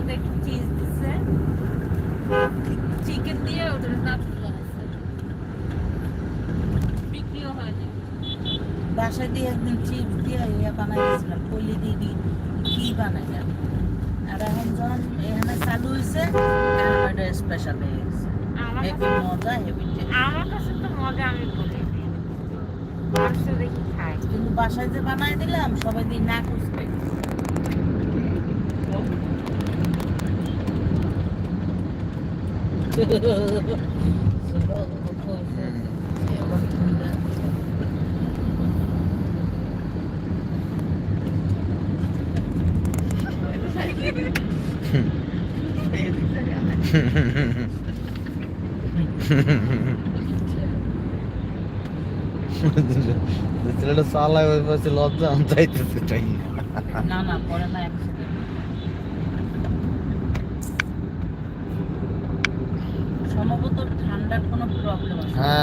মধ্যে একটু চিজ দিচ্ছে চিকেন দিয়ে ওদের নাচুর বানাচ্ছে বিক্রিও হয় না বাসায় দিয়ে একদিন চিপস দিয়ে ইয়ে বানাইছিলাম পলি দিয়ে দি কি বানাইলাম। আর এখন যখন এখানে চালু হয়েছে এটা স্পেশাল হয়ে গেছে। আমার হেভি কাছে মজা হেভি আমার কাছে তো মজা আমি বলি দেখি কিন্তু বাসায় যে বানাই দিলাম সবাই দিন না খুঁজবে। ছেলেটা চালায় ওই পাশে লজ্জা চাইতেছে টাই না না পরে না সম্ভবত ঠান্ডার কোনো প্রবলেম আছে। হ্যাঁ।